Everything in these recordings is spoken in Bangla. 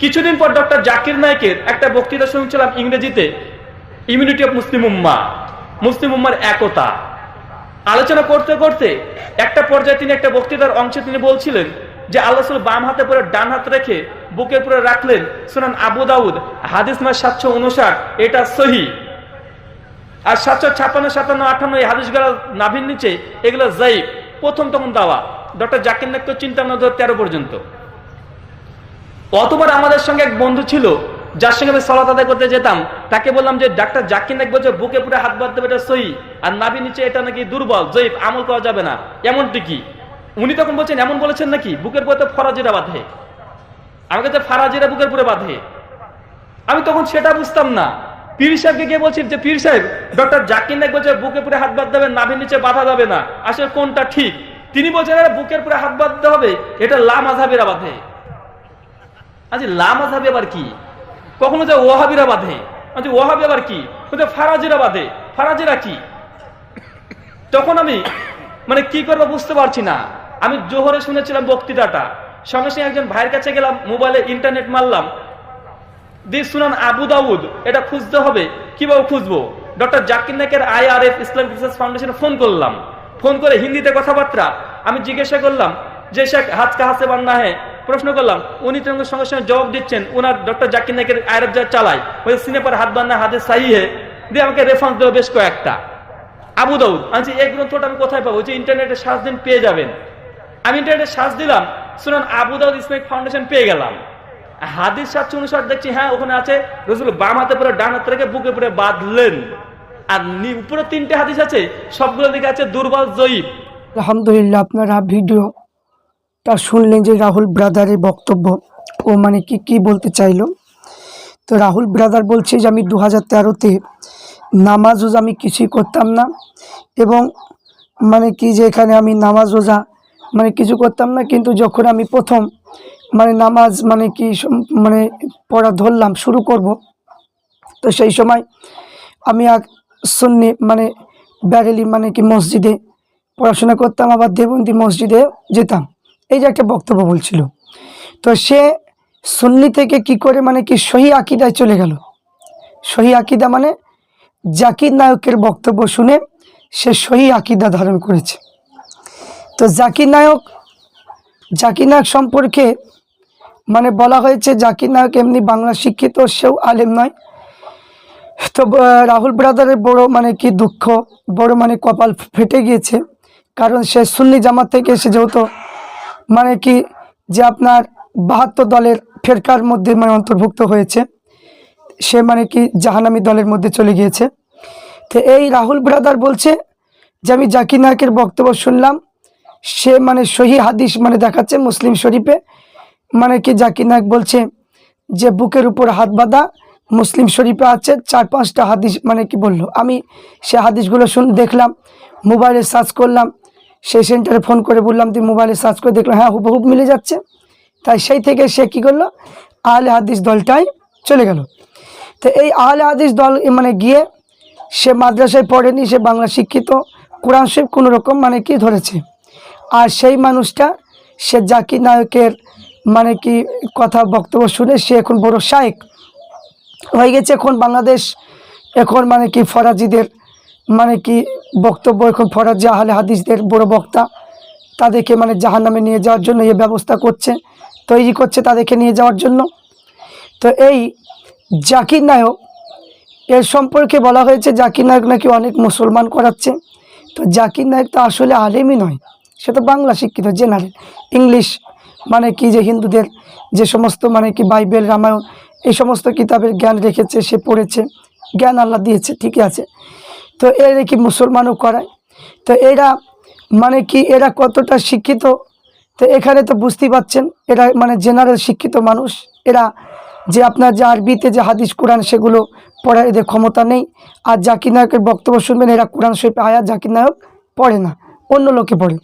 কিছুদিন পর ডক্টর জাকির নায়কের একটা বক্তৃতা শুনছিলাম ইংরেজিতে ইমিউনিটি অফ মুসলিম উম্মা মুসলিম উম্মার একতা। আলোচনা করতে করতে একটা পর্যায়ে তিনি একটা বক্তৃতার অংশে তিনি বলছিলেন যে আল্লাহ বাম হাতে পরে ডান হাত রেখে বুকের পরে রাখলেন। শুনান আবু দাউদ, হাদিস মাস সাতশো উনষাট, এটা সহি। আর সাতশো ছাপ্পান্ন, সাতান্ন আটান্ন এই হাদিসগুলো নাভির নিচে, এগুলো জাইব প্রথম তখন দাওয়া। ডক্টর জাকির নায়ক তো চিন্তা দু তেরো পর্যন্ত। অতবার আমাদের সঙ্গে এক বন্ধু ছিল, যার সঙ্গে আমি সলাত আদায় করতে যেতাম। তাকে বললাম যে, ডাক্তার জাকির নাক বলছে বুকে পুরো হাত বাঁধতে এটা সহি, আর নাভি নিচে এটা নাকি দুর্বল, জয়ীফ, আমল করা যাবে না। এমনটি কি? উনি তখন বলছেন, এমন বলেছেন নাকি, বুকের পরে তো ফরাজিরা বাঁধে। আমাকে তো ফারাজিরা বুকের পরে বাঁধে। আমি তখন সেটা বুঝতাম না। পীর সাহেবকে গিয়ে বলছি যে, পীর সাহেব ডক্টর জাকির নাক বলছে বুকে পুরে হাত বাঁধতে হবে, নাভির নিচে বাঁধা যাবে না? আসলে কোনটা ঠিক? তিনি বলছেন বুকের পুরে হাত বাঁধতে হবে, এটা লা মাঝাবিরা বাঁধে। আজ লা মাঝাবি আবার কি? কখনো যে ওয়াহাবিরা বাঁধে, আজ ওয়াহাবি আবার কি? ফারাজিরা বাঁধে, ফারাজিরা কি? তখন আমি মানে কি করব বুঝতে পারছি না। আমি জোহরে শুনেছিলাম বক্তৃতাটা। সঙ্গে সঙ্গে একজন ভাইয়ের কাছে গেলাম, মোবাইলে ইন্টারনেট মারলাম। দি শুনান আবু দাউদ, এটা খুঁজতে হবে কীভাবে খুঁজবো? ডক্টর জাকির নাকের আইআরএফ ইসলামিক রিসার্চ ফাউন্ডেশনে ফোন করলাম। ফোন করে হিন্দিতে কথাবার্তা। আমি জিজ্ঞাসা করলাম, যে শেখ হাজ কাহাসে বান্না হ্যাঁ প্রশ্ন করলাম, উনি তো সঙ্গে সঙ্গে জবাব দিচ্ছেন, উনার ডক্টর জাকির নাকের আইআরএফ যা চালায়, ওই সিনেপার হাত বান্না হাতে হে দিয়ে আমাকে রেফারেন্স দেবো বেশ কয়েকটা। আবু দাউদ আমি এই গ্রন্থটা আমি কোথায় পাবো? যে ইন্টারনেটে সার্চ দিন পেয়ে যাবেন। আমি ইন্টারনেটে সার্চ দিলাম শুনুন আবু দাউদ ইসলামিক ফাউন্ডেশন পেয়ে গেলাম। হাদিস সাতশো উনষাট দেখছি হ্যাঁ ওখানে আছে, রসুল বাম হাতে পরে ডান হাতে রেখে বুকে পরে বাঁধলেন। আর উপরে তিনটে হাদিস আছে সবগুলো দিকে আছে দুর্বল জয়ীব। আলহামদুলিল্লাহ, আপনারা ভিডিওটা শুনলেন যে রাহুল ব্রাদারের বক্তব্য ও মানে কি কি বলতে চাইলো? তো রাহুল ব্রাদার বলছে যে, আমি দু হাজার তেরোতে নামাজ রোজা আমি কিছুই করতাম না এবং মানে কি যে এখানে আমি নামাজ রোজা মানে কিছু করতাম না, কিন্তু যখন আমি প্রথম মানে নামাজ মানে কি মানে পড়া ধরলাম, শুরু করব, তো সেই সময় আমি এক সুন্নি মানে ব্যারেলি মানে কি মসজিদে পড়াশোনা করতাম, আবার দেবন্দি মসজিদে যেতাম। এই যে একটা বক্তব্য বলছিল। তো সে সুন্নি থেকে কি করে মানে কি সহি আকিদায় চলে গেল? সহি আকিদা মানে জাকির নায়কের বক্তব্য শুনে সে সহি আকিদা ধারণ করেছে। তো জাকির নায়ক জাকির নায়ক সম্পর্কে মানে বলা হয়েছে জাকির নায়ক এমনি বাংলা শিক্ষিত, সেও আলেম নয়। তো রাহুল ব্রাদারের বড় মানে কি দুঃখ, বড় মানে কপাল ফেটে গিয়েছে। কারণ সে সুন্নি জামাত থেকে এসে যেহেতু মানে কি যে আপনার বাহাত্তর দলের ফেরকার মধ্যে মানে অন্তর্ভুক্ত হয়েছে, সে মানে কি জাহানামি দলের মধ্যে চলে গিয়েছে। তো এই রাহুল ব্রাদার বলছে যে, আমি জাকির নায়কের বক্তব্য শুনলাম, সে মানে সহি হাদিস মানে দেখাচ্ছে মুসলিম শরীফে। মানে কি জাকির নায়ক বলছে যে, বুকের উপর হাত বাঁধা মুসলিম শরীফে আছে, চার পাঁচটা হাদিস মানে কি বলল। আমি সে হাদিসগুলো শুন, দেখলাম, মোবাইলে সার্চ করলাম সেই সেন্টারে ফোন করে বললাম, তুই মোবাইলে সার্চ করে দেখলাম হ্যাঁ হুবহুব মিলে যাচ্ছে। তাই সেই থেকে সে কী করল? আহলে হাদিস দলটাই চলে গেল। তো এই আহলে হাদিস দল মানে গিয়ে সে মাদ্রাসায় পড়েনি, সে বাংলা শিক্ষিত। কোরআন শরীফ কোনো রকম মানে কি ধরেছে? আর সেই মানুষটা, সে জাকির নায়কের মানে কি কথা, বক্তব্য শুনে সে এখন বড় শায়েক। হয়ে গেছে এখন বাংলাদেশ, এখন মানে কি ফরাজিদের মানে কি বক্তব্য এখন ফরাজি আহলে হাদিসদের বড় বক্তা, তাদেরকে মানে জাহান নামে নিয়ে যাওয়ার জন্য এ ব্যবস্থা করছে, তৈরি করছে তাদেরকে নিয়ে যাওয়ার জন্য। তো এই জাকির নায়ক, এর সম্পর্কে বলা হয়েছে জাকির নায়ক নাকি অনেক মুসলমান করাচ্ছে। তো জাকির নায়ক তো আসলে আলেমই নয়, সে তো বাংলা শিক্ষিত, জেনারেল, ইংলিশ মানে কি যে হিন্দুদের যে সমস্ত মানে কি বাইবেল, রামায়ণ, এই সমস্ত কিতাবের জ্ঞান রেখেছে, সে পড়েছে, জ্ঞান আল্লাহ দিয়েছে, ঠিকই আছে। তো এরা কি মুসলমানও করায়? তো এরা মানে কি এরা কতটা শিক্ষিত? তো এখানে তো বুঝতেই পাচ্ছেন, এরা মানে জেনারেল শিক্ষিত মানুষ। এরা যে আপনার যে আরবিতে যে হাদিস, কোরআন সেগুলো পড়ার এদের ক্ষমতা নেই। আর জাকির নায়কের বক্তব্য শুনবেন, এরা কোরআন শরীফ আয়া জাকির নায়ক পড়ে না, অন্য লোকে পড়ে।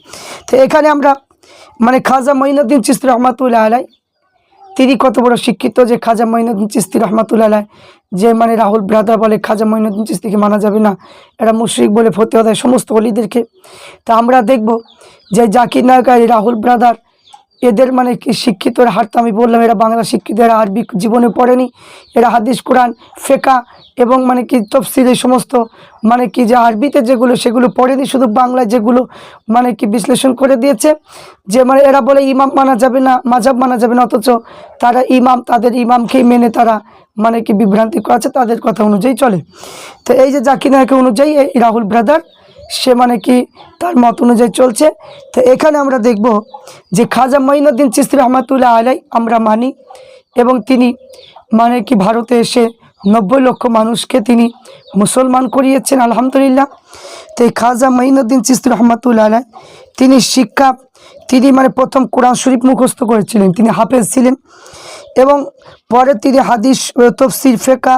তো এখানে আমরা মানে খাজা মঈনুদ্দিন চিস্তি রহমাতুল্লাহ আলাই তিনি কত বড় শিক্ষিত যে খাজা মঈনুদ্দিন চিস্তি রহমাতুল্লাহ যে মানে রাহুল ব্রাদার বলে খাজা মঈনুদ্দিন চিস্তিকে মানা যাবে না। এরা মুশ্রিক বলে ফতে হয় সমস্ত অলিদেরকে। তা আমরা দেখব যে জাকির নায়ক রাহুল ব্রাদার এদের মানে কি শিক্ষিতর হার তো আমি বললাম, এরা বাংলা শিক্ষিত এরা আরবি জীবনে পড়েনি। এরা হাদিস, কোরআন ফেকা এবং মানে কি তফসিল এই সমস্ত মানে কি যে আরবিতে যেগুলো, সেগুলো পড়েনি, শুধু বাংলায় যেগুলো মানে কি বিশ্লেষণ করে দিয়েছে। যে মানে এরা বলে ইমাম মানা যাবে না মাজাব মানা যাবে না, অথচ তারা ইমাম, তাদের ইমামকেই মেনে তারা মানে কি বিভ্রান্তি করেছে তাদের কথা অনুযায়ী চলে। তো এই যে জাকির নায়কের অনুযায়ী, এই রাহুল ব্রাদার সে মানে কি? তার মত অনুযায়ী চলছে। তো এখানে আমরা দেখব যে খাজা মাইনুদ্দিন চিস্তি রহমাতুল্লাহ আলাই আমরা মানি। এবং তিনি মানে কি ভারতে এসে নব্বই লক্ষ মানুষকে তিনি মুসলমান করিয়েছেন, আলহামদুলিল্লাহ। তো এই খাজা মাইনুদ্দিন চিস্তি রহমাতুল্লাহ আলাই তিনি শিক্ষা, তিনি মানে প্রথম কোরআন শরীফ মুখস্থ করেছিলেন, তিনি হাফেজ ছিলেন। এবং পরে তিনি হাদিস, তফসির ফেকা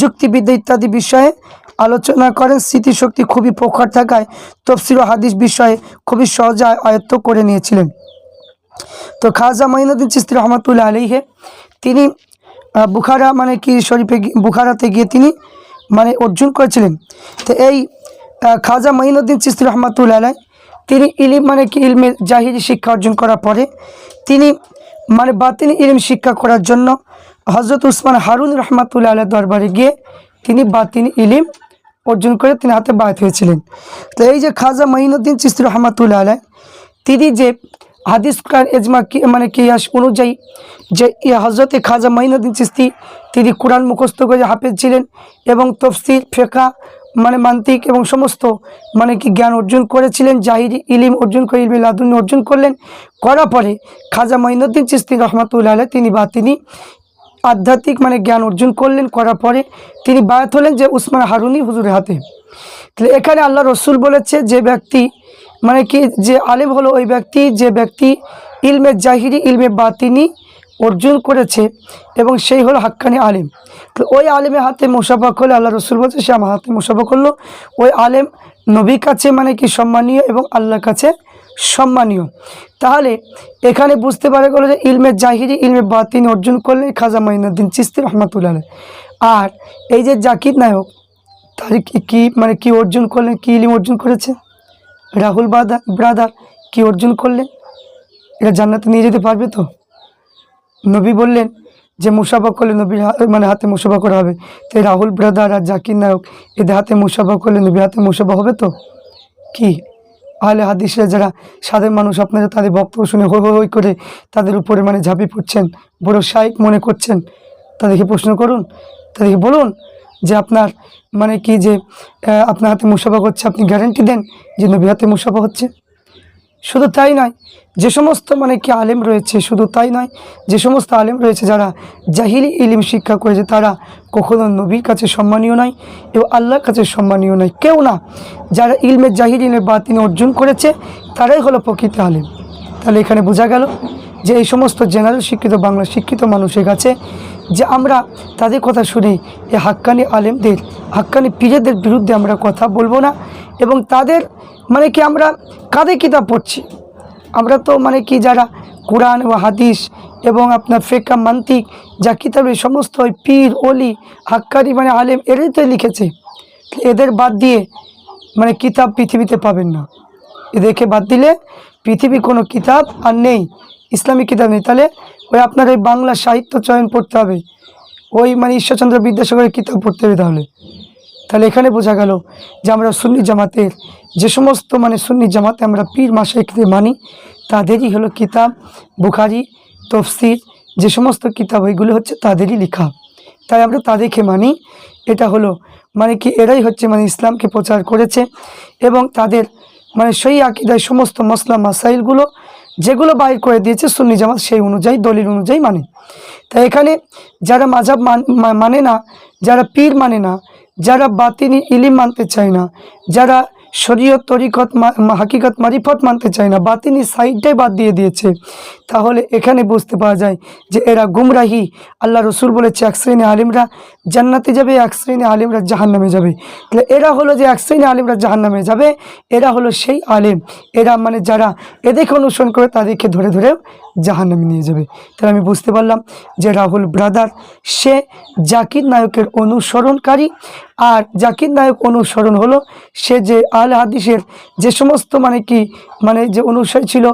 যুক্তিবিদ্যা ইত্যাদি বিষয়ে আলোচনা করেন স্মৃতিশক্তি খুবই প্রখর থাকায় তফসির ও হাদিস বিষয়ে খুবই সহজে আয়ত্ত করে নিয়েছিলেন। তো খাজা মাইনুদ্দিন চিস্তি রহমতুল্লাহ আলীহে তিনি বুখারা মানে কি শরীফে বুখারাতে গিয়ে তিনি মানে অর্জন করেছিলেন। তো এই খাজা মাইনুদ্দিন চিস্তি রহমতুল্লাহ আলাই তিনি ইলিম মানে কি ইলমে জাহিরি শিক্ষা অর্জন করার পরে, তিনি মানে বাতিনি ইলিম শিক্ষা করার জন্য হজরত উসমান হারুন রহমাতুল্লাহ আলাহ দরবারে গিয়ে তিনি বাতিনি ইলিম অর্জন করে তিনি হাতে বায়াত হয়েছিলেন। তো এই যে খাজা মাইনুদ্দিন চিস্তি রহমাতুল্লাহ আলাই তিনি যে হাদিস কোরআন এজমা মানে কিয়াস অনুযায়ী যে হজরতে খাজা মাইনুদ্দিন চিস্তি, তিনি কোরআন মুখস্থ করে হাফেজ ছিলেন এবং তফসির ফেকা মানে মান্তিক এবং সমস্ত মানে কি জ্ঞান অর্জন করেছিলেন, জাহিরি ইলিম অর্জন করে, ইলমে লাদুন অর্জন করলেন। করার পরে খাজা মাইনুদ্দিন চিস্তি রহমাতুল্লাহ তিনি বা তিনি আধ্যাত্মিক মানে জ্ঞান অর্জন করলেন, করার পরে তিনি বায়াত হলেন যে উসমান হারুনি হুজুরের হাতে। তাহলে এখানে আল্লাহ রসুল বলেছে যে ব্যক্তি মানে কি যে আলেম হলো ওই ব্যক্তি, যে ব্যক্তি ইলমে জাহিরি, ইলমে বাতিনি অর্জন করেছে এবং সেই হলো হাক্কানি আলেম। তো ওই আলেমের হাতে মুসাফা করলে আল্লাহ রসুল বলছে, সে আমার হাতে মুসাফা করল। ওই আলেম নবীর কাছে মানে কি সম্মানীয় এবং আল্লাহর কাছে সম্মানীয়। তাহলে এখানে বুঝতে পারা গেলো যে ইলমে জাহিরি ইলমে বাতিনি অর্জন করলে খাজা মাইনুদ্দিন চিস্তি রহমাতুল্লাহ। আর এই যে জাকির নায়ক, তার কি- মানে কি অর্জন করলেন, কি ইলিম অর্জন করেছে? রাহুল বাদা, ব্রাদার, কি অর্জন করলেন? এটা জান্নাতে নিয়ে যেতে পারবে তো? নবী বললেন যে মুসাফা করলে নবীর মানে হাতে মুসাফা করা হবে। তো রাহুল ব্রাদার আর জাকির নায়ক, এদের হাতে মুসাফা করলে নবীর হাতে মুসাফা হবে তো? কি? আহলে হাদিসরা যারা সাধারণ মানুষ, আপনারা তাদের বক্তব্য শুনে হৈ হই করে তাদের উপরে মানে ঝাঁপি পড়ছেন। বড় শাইক মনে করছেন। তাদেরকে প্রশ্ন করুন। তাদেরকে বলুন যে আপনার মানে কি যে আপনার হাতে মুসাফা করছে, আপনি গ্যারেন্টি দেন যে নবী হাতে মুসাফা হচ্ছে? শুধু তাই নয়, যে সমস্ত মানে কি আলেম রয়েছে, শুধু তাই নয়, যে সমস্ত আলেম রয়েছে যারা জাহিলি ইলিম শিক্ষা করেছে, তারা কখনো নবীর কাছে সম্মানীয় নয়, এবং আল্লাহর কাছে সম্মানীয় নয়। কেউ না, যারা ইলমে জাহির ইলমে বাতিনি অর্জন করেছে, তারাই হলো প্রকৃত আলেম। তাহলে এখানে বোঝা গেল যে এই সমস্ত জেনারেল শিক্ষিত, বাংলা শিক্ষিত মানুষের কাছে যে আমরা তাদের কথা শুনি এই হাক্কানি আলেমদের, হাক্কানি পীরেদের বিরুদ্ধে আমরা কথা বলব না, এবং তাদের মানে কি আমরা কাদের কিতাব পড়ছি? আমরা তো মানে কি যারা কোরআন ও হাদিস এবং আপনার ফেকা মান্তিক যা কিতাব এই সমস্ত ওই পীর অলি হাক্কানি মানে আলেম এরাই তো লিখেছে। এদের বাদ দিয়ে মানে কিতাব পৃথিবীতে পাবেন না। এদেরকে বাদ দিলে পৃথিবী কোনো কিতাব আর নেই ইসলামিক কিতাব নেই। তাহলে ওই আপনার ওই বাংলা সাহিত্য চয়ন পড়তে হবে। ওই মানে ঈশ্বরচন্দ্র বিদ্যাসাগরের কিতাব পড়তে হবে তাহলে। তাহলে এখানে বোঝা গেল যে আমরা সুন্নি জামাতের যে সমস্ত মানে সুন্নি জামাতে আমরা পীর মাসাইকদের মানি, তাদেরই হলো কিতাব, বুখারি, তফসির, যে সমস্ত কিতাব ওইগুলো হচ্ছে তাদেরই লেখা। তাই আমরা তাদেরকে মানি। এটা হলো মানে কি এরাই হচ্ছে মানে ইসলামকে প্রচার করেছে এবং তাদের মানে সেই আকিদায় সমস্ত মশলা মাসাইলগুলো, যেগুলো বাইর করে দিয়েছে সুন্নি জামাত, সেই অনুযায়ী, দলিল অনুযায়ী মানে। তাই এখানে যারা মান- মানে না, যারা পীর মানে না যারা বাতিনি ইলিম মানতে চায় না, যারা শরীয়ত, তরিকত হাকিকত, মারিফত মানতে চায় না, বাতিনি সাইডটাই বাদ দিয়ে দিয়েছে, তাহলে এখানে বুঝতে পাওয়া যায় যে এরা গুমরাহি। আল্লাহ রসুল বলেছে, এক শ্রেণি আলিমরা জান্নাতে যাবে, এক শ্রেণি আলিমরা জাহান্নামে যাবে। তাহলে এরা হলো যে এক শ্রেণি আলিমরা জাহান্নামে যাবে, এরা হলো সেই আলেম। এরা মানে যারা এদেরকে অনুসরণ করে তাদেরকে ধরে ধরে জাহান্নামে নিয়ে যাবে। তাহলে আমি বুঝতে পারলাম যে রাহুল ব্রাদার, সে জাকির নায়কের অনুসরণকারী আর জাকির নায়ক অনুসরণ হলো সে যে আল হাদিসের যে সমস্ত মানে কি মানে যে অনুসারী ছিল,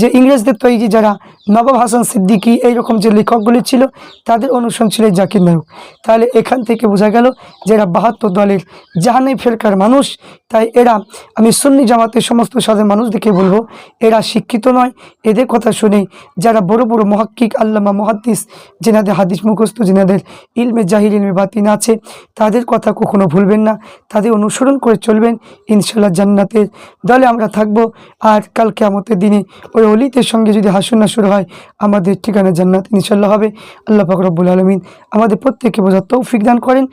যে ইংরেজদের তৈরি যারা নবাব হাসান সিদ্দিকী এইরকম যে লেখকগুলি ছিল, তাদের অনুসরণ ছিল জাকির নায়ক। তাহলে এখান থেকে বোঝা গেল যে এরা বাহাত্তর দলের জাহানি ফেরকার মানুষ, তাই এরা, আমি সুন্নি জামাতের সমস্ত সাধারণ মানুষদেরকে বলব, এরা শিক্ষিত নয়। এদের কথা শুনে যারা বড় বড় মহাক্কিক, আল্লামা, মহাদ্দিস, যেনাদের হাদিস মুখস্থ, যেনাদের ইলমে জাহির ইলমে বাতিন আছে, তাদের কথা কখনো ভুলবেন না। তাদের অনুসরণ করে চলবেন। ইনশাল্লাহ জান্নাতের দলে আমরা থাকব। আর কালকে আমাদের দিনে ওই অলিতের সঙ্গে যদি হাসুন শুরু হয়, আমাদের ঠিকানা জান্নাত ইনশাল্লাহ হবে। আল্লাহ ফখরবুল আলমিন আমাদের প্রত্যেককে বোঝার তৌফিক দান করেন।